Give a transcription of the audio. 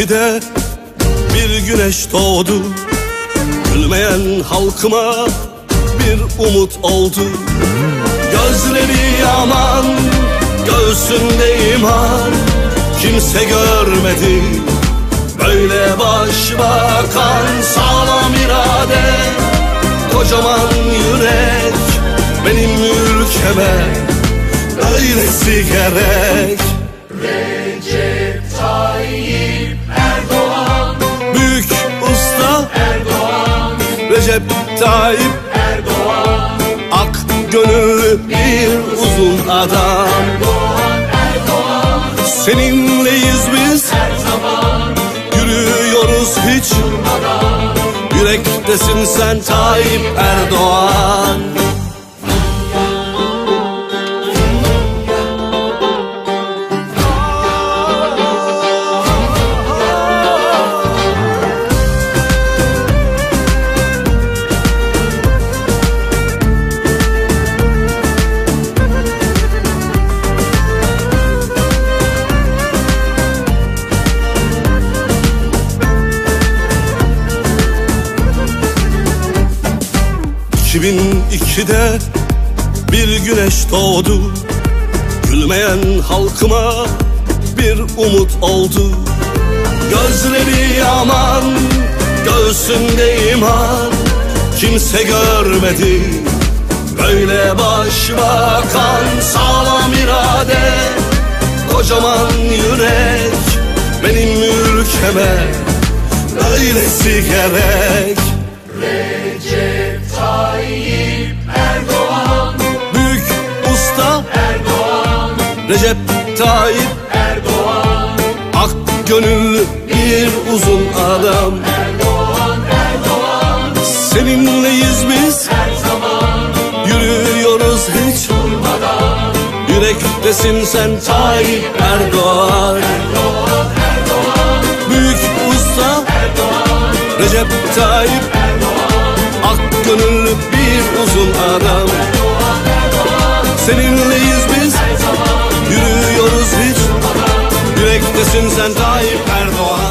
2002'de bir güneş doğdu. Gülmeyen halkıma bir umut oldu. Gözleri yaman, göğsünde iman Kimse görmedi böyle başbakan Sağlam irade, kocaman yürek Benim ülkeme öylesi gerek. Recep Tayyip Erdoğan. Ak gönüllü bir uzun adam. Erdoğan Erdoğan Seninleyiz biz. Her zaman Yürüyoruz hiç. Durmadan Yürektesin sen Tayyip Erdoğan ...2002'de bir güneş doğdu. Gülmeyen halkıma bir umut oldu. Gözleri yaman, göğsünde iman. Kimse görmedi böyle başbakan Sağlam irade, kocaman yürek. Benim ülkeme öylesi gerek Recep Tayyip Erdoğan. Ak gönüllü bir uzun adam. Erdoğan Erdoğan Seninleyiz biz. Her zaman Yürüyoruz hiç durmadan. Yürektesin sen Tayyip Erdoğan. Erdoğan Erdoğan Büyük usta Erdoğan Recep Tayyip Erdoğan. Ak gönüllü bir uzun adam. Erdoğan Erdoğan Seninleyiz Neredesin sen Tayyip Erdoğan?